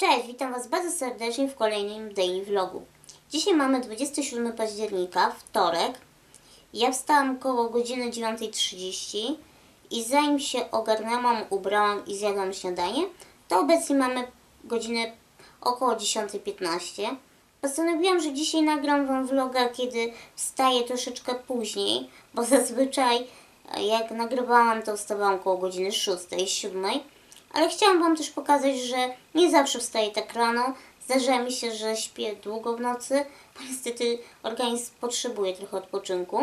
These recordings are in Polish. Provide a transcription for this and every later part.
Cześć, witam Was bardzo serdecznie w kolejnym daily vlogu. Dzisiaj mamy 27 października, wtorek. Ja wstałam koło godziny 9.30 i zanim się ogarnęłam, ubrałam i zjadłam śniadanie, to obecnie mamy godzinę około 10.15. Postanowiłam, że dzisiaj nagram Wam vloga, kiedy wstaję troszeczkę później, bo zazwyczaj jak nagrywałam, to wstawałam koło godziny 6, 7. Ale chciałam Wam też pokazać, że nie zawsze wstaję tak rano. Zdarza mi się, że śpię długo w nocy, bo niestety organizm potrzebuje trochę odpoczynku.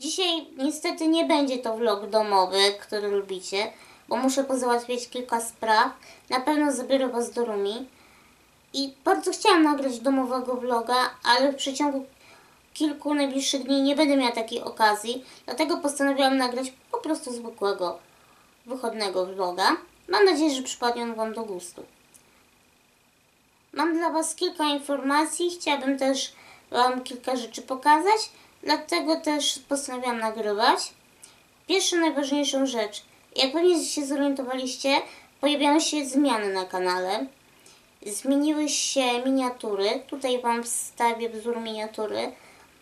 Dzisiaj niestety nie będzie to vlog domowy, który lubicie, bo muszę pozałatwiać kilka spraw. Na pewno zabiorę Was do Rumi. I bardzo chciałam nagrać domowego vloga, ale w przeciągu kilku najbliższych dni nie będę miała takiej okazji, dlatego postanowiłam nagrać po prostu zwykłego, wychodnego vloga. Mam nadzieję, że przypadnie on Wam do gustu. Mam dla Was kilka informacji, chciałabym też Wam kilka rzeczy pokazać, dlatego też postanowiłam nagrywać. Pierwsza, najważniejszą rzecz, jak pewnie się zorientowaliście, pojawiają się zmiany na kanale. Zmieniły się miniatury. Tutaj Wam wstawię wzór miniatury.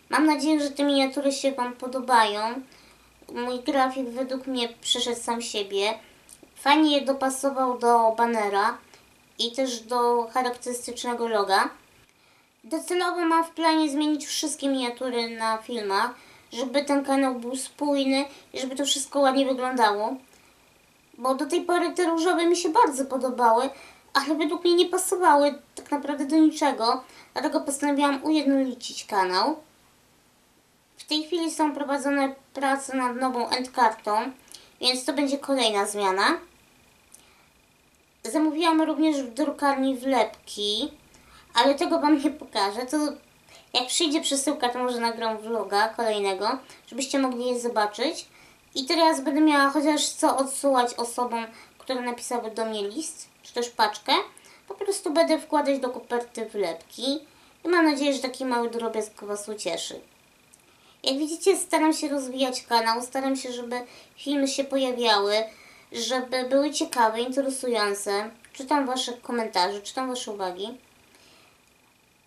Mam nadzieję, że te miniatury się Wam podobają. Mój grafik według mnie przeszedł sam siebie. Fajnie je dopasował do banera i też do charakterystycznego loga. Docelowo mam w planie zmienić wszystkie miniatury na filmach, żeby ten kanał był spójny i żeby to wszystko ładnie wyglądało. Bo do tej pory te różowe mi się bardzo podobały, ale według mnie nie pasowały tak naprawdę do niczego. Dlatego postanowiłam ujednolicić kanał. W tej chwili są prowadzone prace nad nową endkartą, więc to będzie kolejna zmiana. Zamówiłam również w drukarni wlepki, ale tego Wam nie pokażę. To jak przyjdzie przesyłka, to może nagram vloga kolejnego, żebyście mogli je zobaczyć. I teraz będę miała chociaż co odsyłać osobom, które napisały do mnie list, czy też paczkę. Po prostu będę wkładać do koperty wlepki i mam nadzieję, że taki mały drobiazg Was ucieszy. Jak widzicie, staram się rozwijać kanał, staram się, żeby filmy się pojawiały, żeby były ciekawe, interesujące. Czytam Wasze komentarze, czytam Wasze uwagi.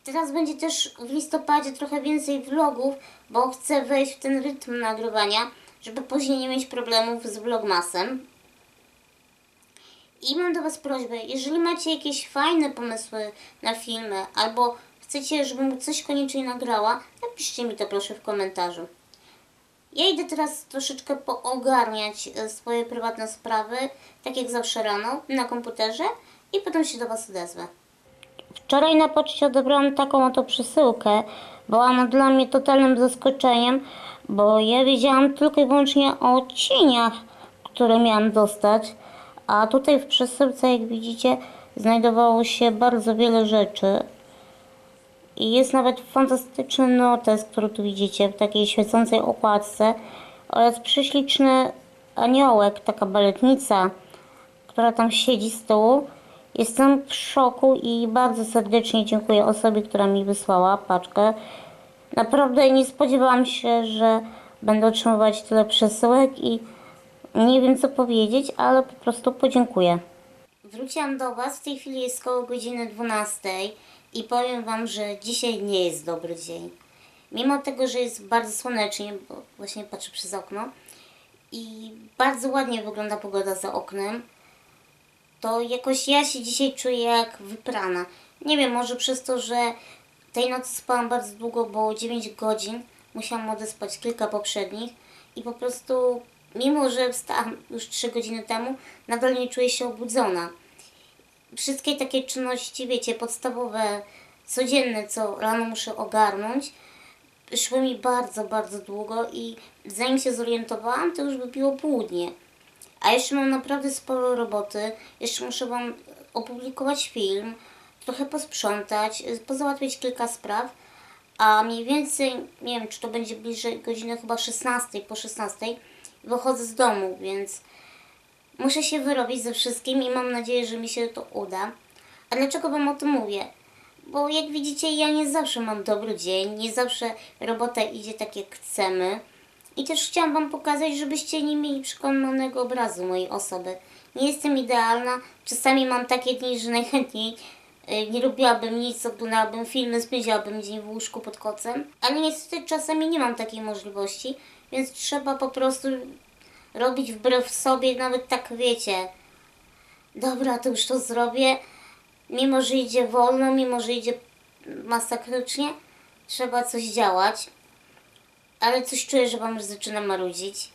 Teraz będzie też w listopadzie trochę więcej vlogów, bo chcę wejść w ten rytm nagrywania, żeby później nie mieć problemów z vlogmasem. I mam do Was prośbę, jeżeli macie jakieś fajne pomysły na filmy, albo chcecie, żebym coś koniecznie nagrała, napiszcie mi to proszę w komentarzu. Ja idę teraz troszeczkę poogarniać e, swoje prywatne sprawy, tak jak zawsze rano, na komputerze i potem się do Was odezwę. Wczoraj na poczcie odebrałam taką oto przesyłkę. Była ona dla mnie totalnym zaskoczeniem, bo ja wiedziałam tylko i wyłącznie o cieniach, które miałam dostać. A tutaj w przesyłce, jak widzicie, znajdowało się bardzo wiele rzeczy. I jest nawet fantastyczny notes, który tu widzicie w takiej świecącej okładce oraz prześliczny aniołek, taka baletnica, która tam siedzi z tyłu. Jestem w szoku i bardzo serdecznie dziękuję osobie, która mi wysłała paczkę. Naprawdę nie spodziewałam się, że będę otrzymywać tyle przesyłek i nie wiem co powiedzieć, ale po prostu podziękuję. Wróciłam do Was, w tej chwili jest koło godziny 12 i powiem Wam, że dzisiaj nie jest dobry dzień. Mimo tego, że jest bardzo słonecznie, bo właśnie patrzę przez okno i bardzo ładnie wygląda pogoda za oknem, to jakoś ja się dzisiaj czuję jak wyprana. Nie wiem, może przez to, że tej nocy spałam bardzo długo, bo 9 godzin, musiałam odespać kilka poprzednich i po prostu, mimo że wstałam już 3 godziny temu, nadal nie czuję się obudzona. Wszystkie takie czynności, wiecie, podstawowe, codzienne, co rano muszę ogarnąć, szły mi bardzo, bardzo długo i zanim się zorientowałam, to już by było południe. A jeszcze mam naprawdę sporo roboty. Jeszcze muszę Wam opublikować film, trochę posprzątać, pozałatwiać kilka spraw. A mniej więcej, nie wiem, czy to będzie bliżej godziny chyba 16, po 16 wychodzę z domu, więc muszę się wyrobić ze wszystkim i mam nadzieję, że mi się to uda. A dlaczego Wam o tym mówię? Bo jak widzicie, ja nie zawsze mam dobry dzień, nie zawsze robota idzie tak jak chcemy. I też chciałam Wam pokazać, żebyście nie mieli przekonanego obrazu mojej osoby. Nie jestem idealna. Czasami mam takie dni, że najchętniej y, nie robiłabym nic, oglądałabym filmy, spędziłabym dzień w łóżku pod kocem. Ale niestety czasami nie mam takiej możliwości, więc trzeba po prostu robić wbrew sobie, nawet tak wiecie. Dobra, to już to zrobię. Mimo, że idzie wolno, mimo, że idzie masakrycznie, trzeba coś działać. Ale coś czuję, że Wam już zaczyna marudzić.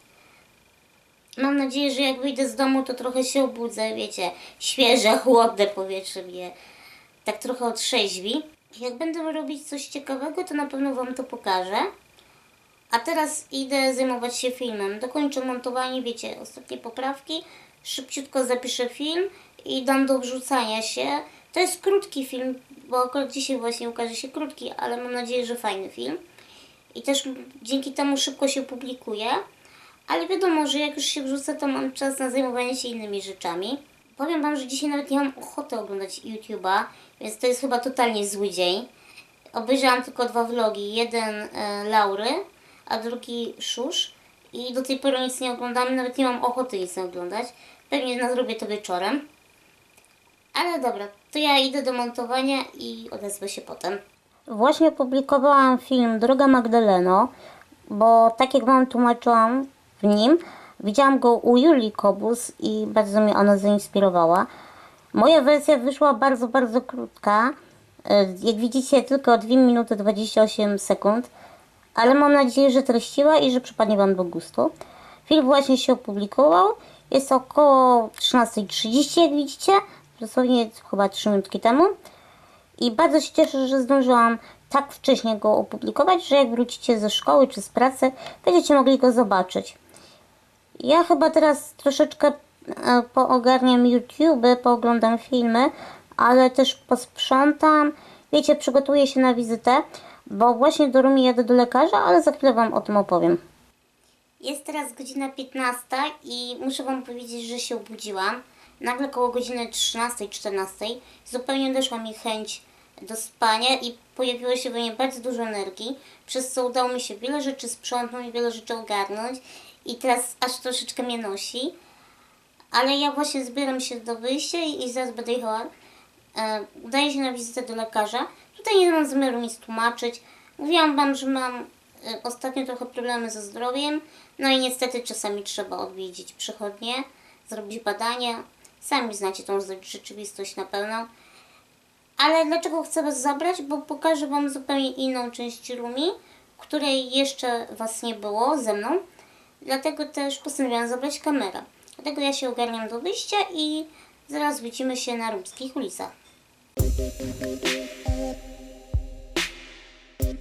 Mam nadzieję, że jak wyjdę z domu, to trochę się obudzę, wiecie, świeże, chłodne powietrze mnie tak trochę otrzeźwi. Jak będę robić coś ciekawego, to na pewno Wam to pokażę. A teraz idę zajmować się filmem. Dokończę montowanie, wiecie, ostatnie poprawki. Szybciutko zapiszę film i dam do wrzucania się. To jest krótki film, bo akurat dzisiaj właśnie ukaże się krótki, ale mam nadzieję, że fajny film. I też dzięki temu szybko się publikuje. Ale wiadomo, że jak już się wrzucę, to mam czas na zajmowanie się innymi rzeczami. Powiem Wam, że dzisiaj nawet nie mam ochoty oglądać YouTube'a, więc to jest chyba totalnie zły dzień. Obejrzałam tylko dwa vlogi. Jeden e, Laury, a drugi Szusz. I do tej pory nic nie oglądam, nawet nie mam ochoty nic oglądać. Pewnie nadrobię to wieczorem. Ale dobra, to ja idę do montowania i odezwę się potem. Właśnie opublikowałam film Droga Magdaleno, bo tak jak Wam tłumaczyłam w nim, widziałam go u Julii Kobus i bardzo mnie ona zainspirowała. Moja wersja wyszła bardzo, bardzo krótka. E, Jak widzicie, tylko 2 minuty 28 sekund, ale mam nadzieję, że treściwa i że przypadnie Wam do gustu. Film właśnie się opublikował. Jest około 13.30, jak widzicie, dosłownie chyba 3 minutki temu. I bardzo się cieszę, że zdążyłam tak wcześnie go opublikować, że jak wrócicie ze szkoły czy z pracy, będziecie mogli go zobaczyć. Ja chyba teraz troszeczkę e, poogarniam YouTube, pooglądam filmy, ale też posprzątam. Wiecie, przygotuję się na wizytę, bo właśnie do Rumi jadę do lekarza, ale za chwilę Wam o tym opowiem. Jest teraz godzina 15 i muszę Wam powiedzieć, że się obudziłam. Nagle koło godziny 13-14 zupełnie doszła mi chęć do spania i pojawiło się we mnie bardzo dużo energii, przez co udało mi się wiele rzeczy sprzątnąć, wiele rzeczy ogarnąć i teraz aż troszeczkę mnie nosi. Ale ja właśnie zbieram się do wyjścia i, zaraz będę jechała. E, udaję się na wizytę do lekarza. Tutaj nie mam zamiaru nic tłumaczyć. Mówiłam Wam, że mam e, ostatnio trochę problemy ze zdrowiem. No i niestety czasami trzeba odwiedzić przychodnie, zrobić badania. Sami znacie tą rzeczywistość na pewno. Ale dlaczego chcę Was zabrać? Bo pokażę Wam zupełnie inną część Rumi, której jeszcze Was nie było ze mną. Dlatego też postanowiłam zabrać kamerę. Dlatego ja się ogarniam do wyjścia i zaraz widzimy się na rumskich ulicach.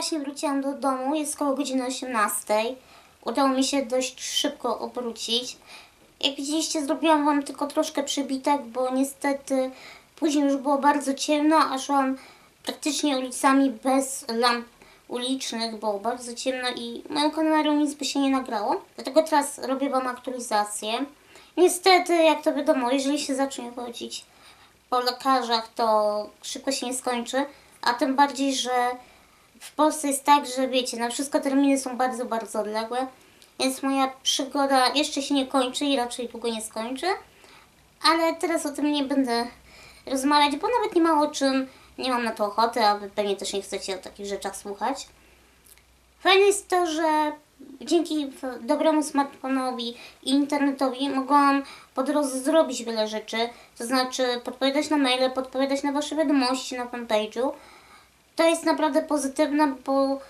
właśnie wróciłam do domu, jest koło godziny 18. Udało mi się dość szybko obrócić. Jak widzieliście, zrobiłam Wam tylko troszkę przybitek, bo niestety później już było bardzo ciemno, a szłam praktycznie ulicami bez lamp ulicznych, było bardzo ciemno i moją kamerą nic by się nie nagrało. Dlatego teraz robię Wam aktualizację. Niestety, jak to wiadomo, jeżeli się zacznie chodzić po lekarzach, to szybko się nie skończy, a tym bardziej, że w Polsce jest tak, że wiecie, na wszystko terminy są bardzo, bardzo odległe, więc moja przygoda jeszcze się nie kończy i raczej długo nie skończy, ale teraz o tym nie będę rozmawiać, bo nawet nie ma o czym, nie mam na to ochoty, a wy pewnie też nie chcecie o takich rzeczach słuchać. Fajne jest to, że dzięki dobremu smartfonowi i internetowi mogłam po drodze zrobić wiele rzeczy, to znaczy podpowiadać na maile, podpowiadać na Wasze wiadomości na fanpage'u. To jest naprawdę pozytywne, bo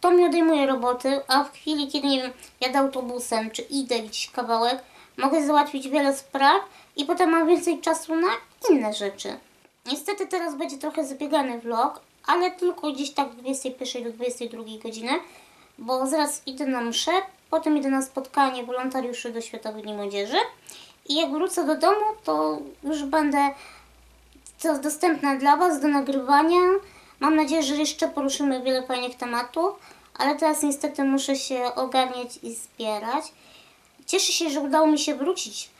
to mi odejmuje roboty, a w chwili, kiedy nie wiem, jadę autobusem czy idę gdzieś kawałek, mogę załatwić wiele spraw i potem mam więcej czasu na inne rzeczy. Niestety teraz będzie trochę zabiegany vlog, ale tylko gdzieś tak 21 do 22 godziny, bo zaraz idę na mszę, potem idę na spotkanie wolontariuszy do Światowych Dni Młodzieży i jak wrócę do domu, to już będę to dostępne dla Was do nagrywania. Mam nadzieję, że jeszcze poruszymy wiele fajnych tematów, ale teraz niestety muszę się ogarniać i zbierać. Cieszę się, że udało mi się wrócić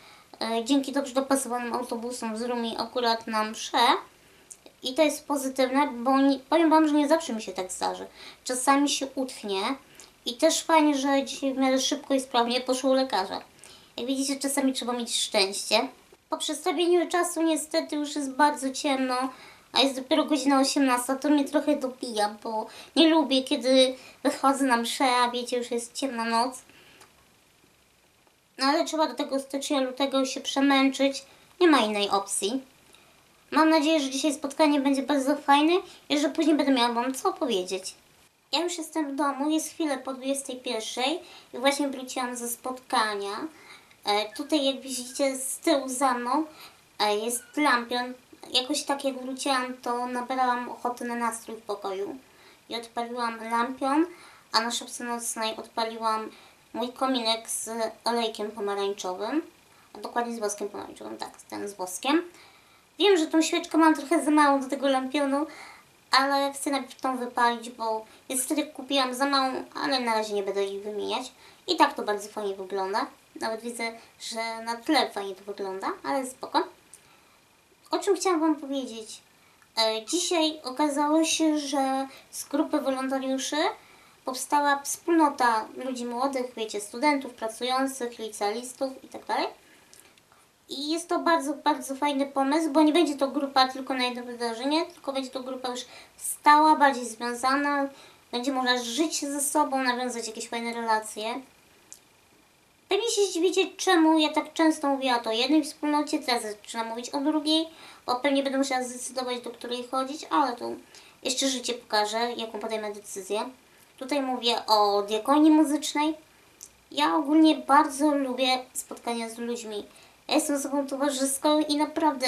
e, dzięki dobrze dopasowanym autobusom z Rumi akurat na mszę. I to jest pozytywne, bo nie, powiem Wam, że nie zawsze mi się tak zdarzy. Czasami się utchnie i też fajnie, że dzisiaj w miarę szybko i sprawnie poszło u lekarza. Jak widzicie, czasami trzeba mieć szczęście. Po przestawieniu czasu niestety już jest bardzo ciemno, a jest dopiero godzina 18, to mnie trochę dobija, bo nie lubię, kiedy wychodzę na mszę, a wiecie, już jest ciemna noc. No ale trzeba do tego stycznia, lutego się przemęczyć. Nie ma innej opcji. Mam nadzieję, że dzisiaj spotkanie będzie bardzo fajne i że później będę miała Wam co powiedzieć. Ja już jestem w domu, jest chwilę po 21 i właśnie wróciłam ze spotkania. E, tutaj jak widzicie z tyłu za mną e, jest lampion. Jakoś tak jak wróciłam, to nabrałam ochoty na nastrój w pokoju. I odpaliłam lampion, a na szopce nocnej odpaliłam mój kominek z olejkiem pomarańczowym. A dokładnie z woskiem pomarańczowym, tak, ten z woskiem. Wiem, że tą świeczkę mam trochę za małą do tego lampionu, ale chcę najpierw tą wypalić, bo wtedy kupiłam za małą, ale na razie nie będę jej wymieniać. I tak to bardzo fajnie wygląda. Nawet widzę, że na tle fajnie to wygląda, ale spoko. O czym chciałam Wam powiedzieć? E, Dzisiaj okazało się, że z grupy wolontariuszy powstała wspólnota ludzi młodych, wiecie, studentów, pracujących, licealistów itd. I jest to bardzo, bardzo fajny pomysł, bo nie będzie to grupa tylko na jedno wydarzenie, tylko będzie to grupa już stała, bardziej związana. Będzie można żyć ze sobą, nawiązać jakieś fajne relacje. Pewnie się zdziwicie, czemu ja tak często mówię o jednej wspólnocie, teraz zaczynam mówić o drugiej, bo pewnie będę musiała zdecydować, do której chodzić, ale to jeszcze życie pokaże, jaką podejmę decyzję. Tutaj mówię o diakonii muzycznej. Ja ogólnie bardzo lubię spotkania z ludźmi. Ja jestem osobą towarzyską i naprawdę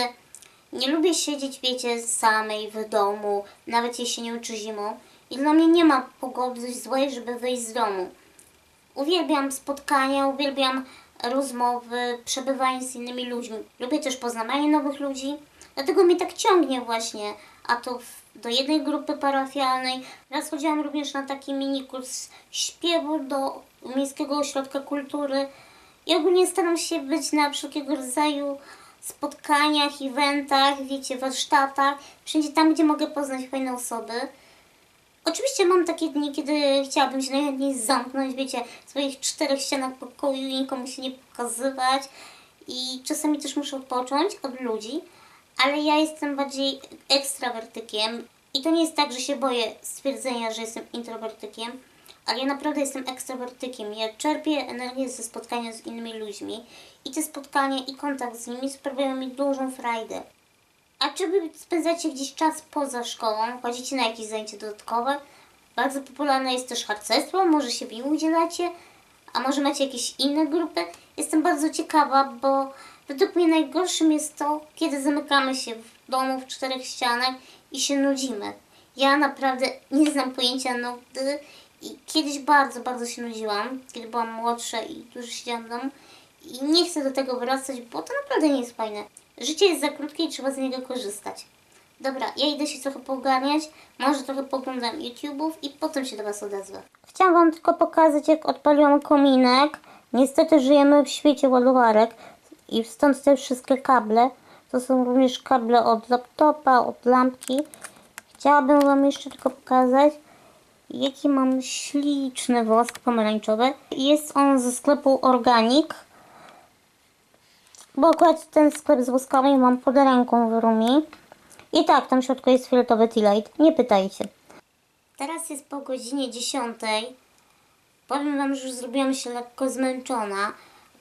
nie lubię siedzieć, wiecie, samej w domu, nawet jesienią czy zimą. I dla mnie nie ma pogody złej, żeby wyjść z domu. Uwielbiam spotkania, uwielbiam rozmowy, przebywanie z innymi ludźmi. Lubię też poznawanie nowych ludzi, dlatego mnie tak ciągnie właśnie, a to do jednej grupy parafialnej. Raz chodziłam również na taki mini kurs śpiewu do Miejskiego Ośrodka Kultury i ogólnie staram się być na wszelkiego rodzaju spotkaniach, eventach, wiecie, warsztatach, wszędzie tam, gdzie mogę poznać fajne osoby. Oczywiście mam takie dni, kiedy chciałabym się najchętniej zamknąć, wiecie, w swoich czterech ścianach pokoju i nikomu się nie pokazywać. I czasami też muszę odpocząć od ludzi, ale ja jestem bardziej ekstrawertykiem. I to nie jest tak, że się boję stwierdzenia, że jestem introwertykiem, ale ja naprawdę jestem ekstrawertykiem. Ja czerpię energię ze spotkania z innymi ludźmi i te spotkania i kontakt z nimi sprawiają mi dużą frajdę. A czy wy spędzacie gdzieś czas poza szkołą? Chodzicie na jakieś zajęcia dodatkowe? Bardzo popularne jest też harcerstwo, może się w nim udzielacie? A może macie jakieś inne grupy? Jestem bardzo ciekawa, bo według mnie najgorszym jest to, kiedy zamykamy się w domu w czterech ścianach i się nudzimy. Ja naprawdę nie znam pojęcia nudy i kiedyś bardzo, bardzo się nudziłam, kiedy byłam młodsza i dużo siedziałam w domu i nie chcę do tego wracać, bo to naprawdę nie jest fajne. Życie jest za krótkie i trzeba z niego korzystać. Dobra, ja idę się trochę pogarniać, może trochę poglądam YouTube'ów i potem się do Was odezwę. Chciałam Wam tylko pokazać, jak odpaliłam kominek. Niestety żyjemy w świecie ładowarek i stąd te wszystkie kable. To są również kable od laptopa, od lampki. Chciałabym Wam jeszcze tylko pokazać, jaki mam śliczny wosk pomarańczowy. Jest on ze sklepu Organic. Bo akurat ten sklep z woskami mam pod ręką w rumie. I tak, tam w środku jest fioletowy tea. Nie pytajcie. Teraz jest po godzinie 10. Powiem Wam, że już zrobiłam się lekko zmęczona,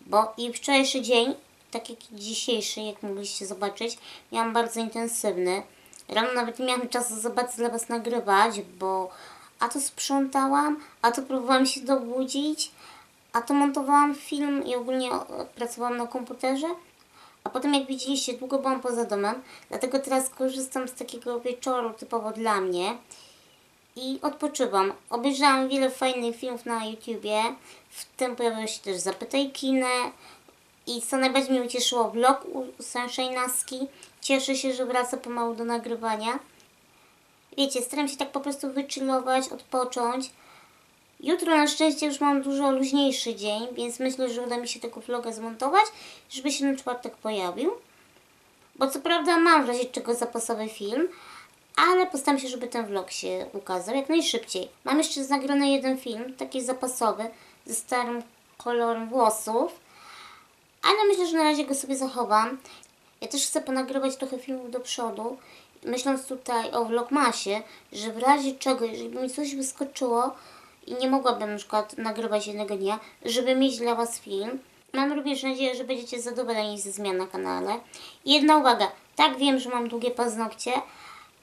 bo i wczorajszy dzień, tak jak i dzisiejszy, jak mogliście zobaczyć, miałam bardzo intensywny. Rano nawet nie miałam czasu zobaczyć dla Was nagrywać, bo a to sprzątałam, a to próbowałam się dobudzić, a to montowałam film i ogólnie pracowałam na komputerze. A potem, jak widzieliście, długo byłam poza domem, dlatego teraz korzystam z takiego wieczoru typowo dla mnie i odpoczywam. Obejrzałam wiele fajnych filmów na YouTubie, w tym pojawił się też Zapytaj Kinę i co najbardziej mnie ucieszyło, vlog u Sunshine'aski. Cieszę się, że wraca pomału do nagrywania. Wiecie, staram się tak po prostu wychillować, odpocząć. Jutro na szczęście już mam dużo luźniejszy dzień, więc myślę, że uda mi się tego vloga zmontować, żeby się na czwartek pojawił. Bo co prawda mam w razie czego zapasowy film, ale postaram się, żeby ten vlog się ukazał jak najszybciej. Mam jeszcze nagrany jeden film, taki zapasowy, ze starym kolorem włosów, ale myślę, że na razie go sobie zachowam. Ja też chcę ponagrywać trochę filmów do przodu, myśląc tutaj o vlogmasie, że w razie czego, jeżeli by mi coś wyskoczyło i nie mogłabym na przykład nagrywać jednego dnia, żeby mieć dla Was film. Mam również nadzieję, że będziecie zadowoleni ze zmian na kanale. Jedna uwaga, tak wiem, że mam długie paznokcie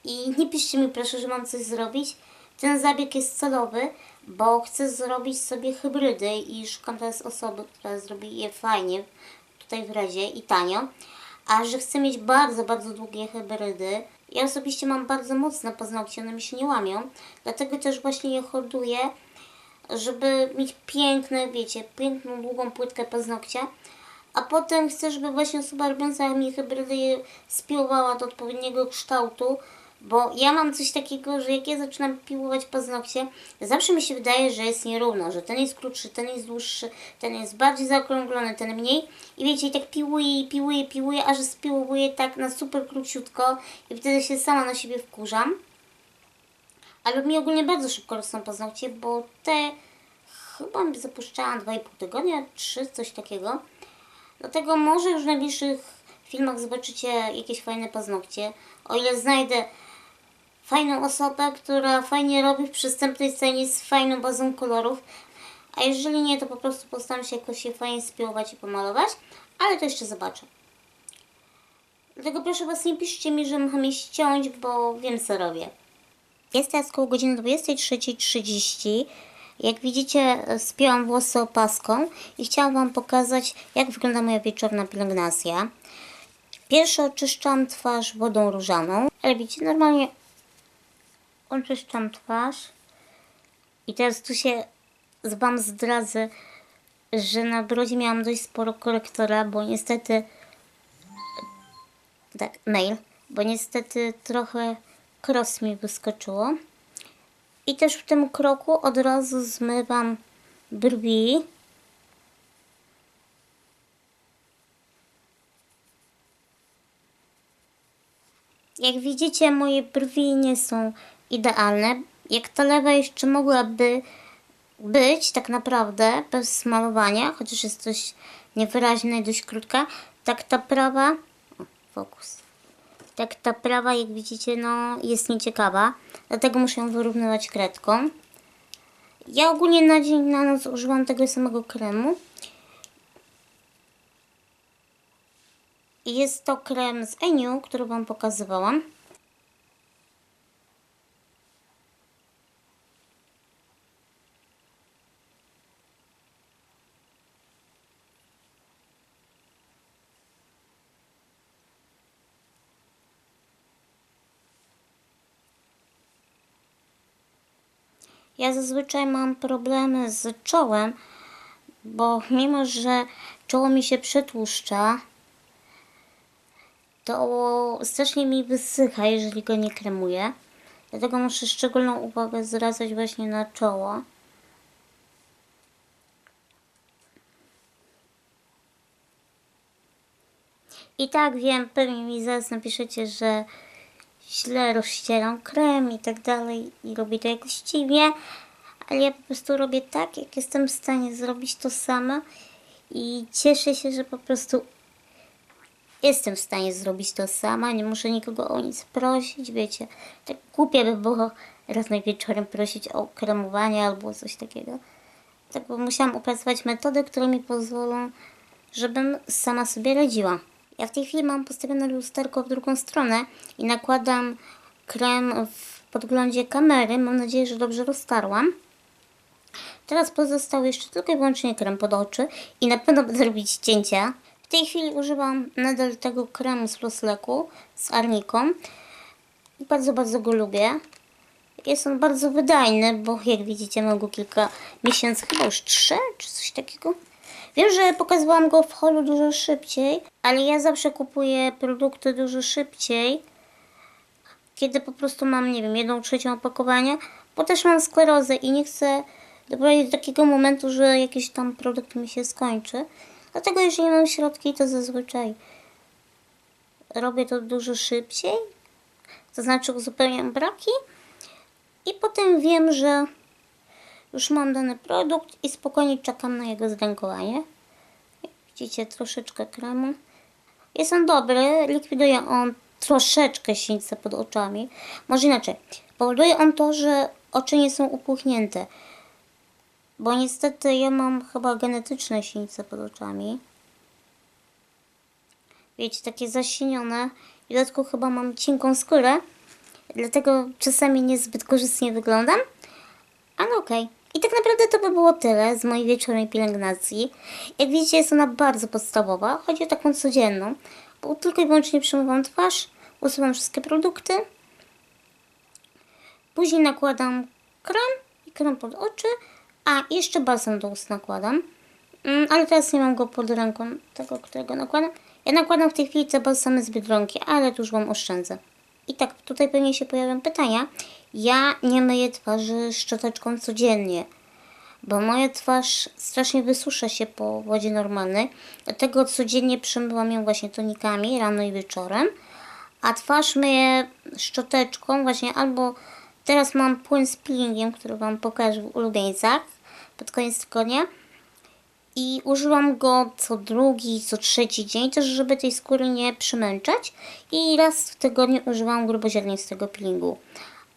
i nie piszcie mi proszę, że mam coś zrobić. Ten zabieg jest celowy, bo chcę zrobić sobie hybrydy i szukam teraz osoby, która zrobi je fajnie tutaj w Radzie i tanio. A że chcę mieć bardzo, bardzo długie hybrydy, ja osobiście mam bardzo mocne paznokcie, one mi się nie łamią, dlatego też właśnie je hoduję, żeby mieć piękne, wiecie, piękną, długą płytkę paznokcia. A potem chcę, żeby właśnie osoba robiąca mi hybrydy je spiłowała do odpowiedniego kształtu, bo ja mam coś takiego, że jak ja zaczynam piłować paznokcie, zawsze mi się wydaje, że jest nierówno, że ten jest krótszy, ten jest dłuższy, ten jest bardziej zaokrąglony, ten mniej. I wiecie, i tak piłuję, i piłuję, piłuję, aż spiłowuję tak na super króciutko i wtedy się sama na siebie wkurzam. Ale mi ogólnie bardzo szybko rosną paznokcie, bo te chyba zapuszczałam 2,5 tygodnia, 3, coś takiego. Dlatego może już w najbliższych filmach zobaczycie jakieś fajne paznokcie. O ile znajdę fajną osobę, która fajnie robi w przystępnej cenie z fajną bazą kolorów. A jeżeli nie, to po prostu postaram się jakoś je fajnie spiłować i pomalować. Ale to jeszcze zobaczę. Dlatego proszę Was, nie piszcie mi, że mam je ściąć, bo wiem co robię. Jest teraz koło godziny 23.30. Jak widzicie, spięłam włosy opaską i chciałam Wam pokazać, jak wygląda moja wieczorna pielęgnacja. Pierwsze oczyszczam twarz wodą różaną, ale widzicie, normalnie oczyszczam twarz. I teraz tu się z Wam zdradzę, że na brodzie miałam dość sporo korektora, bo niestety tak, mail, bo niestety trochę kros mi wyskoczyło. I też w tym kroku od razu zmywam brwi. Jak widzicie, moje brwi nie są idealne. Jak ta lewa jeszcze mogłaby być tak naprawdę bez malowania, chociaż jest dość niewyraźna i dość krótka, tak ta prawa, fokus, tak ta prawa, jak widzicie, no jest nieciekawa, dlatego muszę ją wyrównywać kredką. Ja ogólnie na dzień, na noc używam tego samego kremu. Jest to krem z Eniu, który Wam pokazywałam. Ja zazwyczaj mam problemy z czołem, bo mimo, że czoło mi się przetłuszcza, to strasznie mi wysycha, jeżeli go nie kremuję. Dlatego muszę szczególną uwagę zwracać właśnie na czoło. I tak wiem, pewnie mi zaraz napiszecie, że źle rozścieram krem i tak dalej i robię to jakoś dziwnie, ale ja po prostu robię tak, jak jestem w stanie zrobić to sama i cieszę się, że po prostu jestem w stanie zrobić to sama, nie muszę nikogo o nic prosić, wiecie, tak głupie by było rano wieczorem prosić o kremowanie albo coś takiego. Tak, bo musiałam opracować metody, które mi pozwolą, żebym sama sobie radziła. Ja w tej chwili mam postawione lusterko w drugą stronę i nakładam krem w podglądzie kamery. Mam nadzieję, że dobrze roztarłam. Teraz pozostał jeszcze tylko i wyłącznie krem pod oczy i na pewno będę robić cięcia. W tej chwili używam nadal tego kremu z Rosleku z arniką i bardzo, bardzo go lubię. Jest on bardzo wydajny, bo jak widzicie mam go kilka miesięcy, chyba już trzy czy coś takiego. Wiem, że pokazywałam go w holu dużo szybciej, ale ja zawsze kupuję produkty dużo szybciej, kiedy po prostu mam, nie wiem, jedną trzecią opakowania, bo też mam sklerozę i nie chcę doprowadzić do takiego momentu, że jakiś tam produkt mi się skończy. Dlatego jeżeli mam środki, to zazwyczaj robię to dużo szybciej, to znaczy uzupełniam braki i potem wiem, że już mam dany produkt i spokojnie czekam na jego zrękowanie. Widzicie, troszeczkę kremu. Jest on dobry, likwiduje on troszeczkę sińce pod oczami. Może inaczej, powoduje on to, że oczy nie są upuchnięte. Bo niestety ja mam chyba genetyczne sińce pod oczami. Wiecie, takie zasinione. W dodatku chyba mam cienką skórę. Dlatego czasami niezbyt korzystnie wyglądam. Ale okej. I tak naprawdę to by było tyle z mojej wieczornej pielęgnacji. Jak widzicie jest ona bardzo podstawowa. Chodzi o taką codzienną. Bo tylko i wyłącznie przemywam twarz, usuwam wszystkie produkty. Później nakładam krem i krem pod oczy. A, jeszcze balsam do ust nakładam. Mm, ale teraz nie mam go pod ręką, tego, którego nakładam. Ja nakładam w tej chwili te balsamy z Biedronki, ale tu już Wam oszczędzę. I tak, tutaj pewnie się pojawią pytania. Ja nie myję twarzy szczoteczką codziennie, bo moja twarz strasznie wysusza się po wodzie normalnej. Dlatego codziennie przemywam ją właśnie tonikami rano i wieczorem. A twarz myję szczoteczką właśnie albo teraz mam płyn z peelingiem, który Wam pokażę w ulubieńcach pod koniec tygodnia. I użyłam go co drugi, co trzeci dzień, też żeby tej skóry nie przymęczać. I raz w tygodniu używam gruboziarnistego peelingu.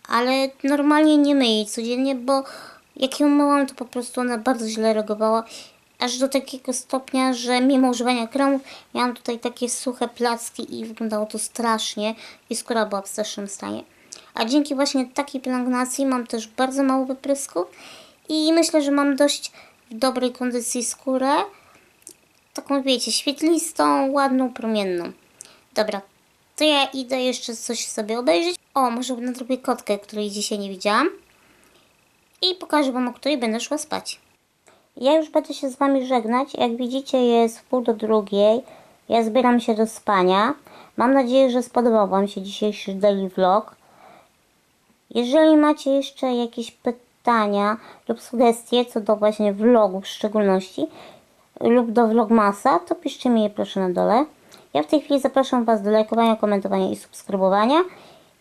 Ale normalnie nie myję jej codziennie, bo jak ją myłam, to po prostu ona bardzo źle reagowała. Aż do takiego stopnia, że mimo używania kremu miałam tutaj takie suche placki i wyglądało to strasznie i skóra była w strasznym stanie. A dzięki właśnie takiej pielęgnacji mam też bardzo mało wyprysku i myślę, że mam dość w dobrej kondycji skórę. Taką wiecie, świetlistą, ładną, promienną. Dobra, to ja idę jeszcze coś sobie obejrzeć. O, może nadrobię kotkę, której dzisiaj nie widziałam. I pokażę Wam, o której będę szła spać. Ja już będę się z Wami żegnać. Jak widzicie jest pół do drugiej. Ja zbieram się do spania. Mam nadzieję, że spodobał Wam się dzisiejszy daily vlog. Jeżeli macie jeszcze jakieś pytania lub sugestie co do właśnie vlogu w szczególności lub do vlogmasa, to piszcie mi je proszę na dole. Ja w tej chwili zapraszam Was do lajkowania, komentowania i subskrybowania.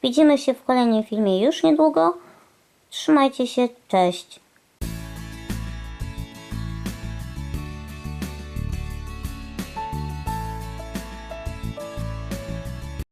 Widzimy się w kolejnym filmie już niedługo. Trzymajcie się, cześć!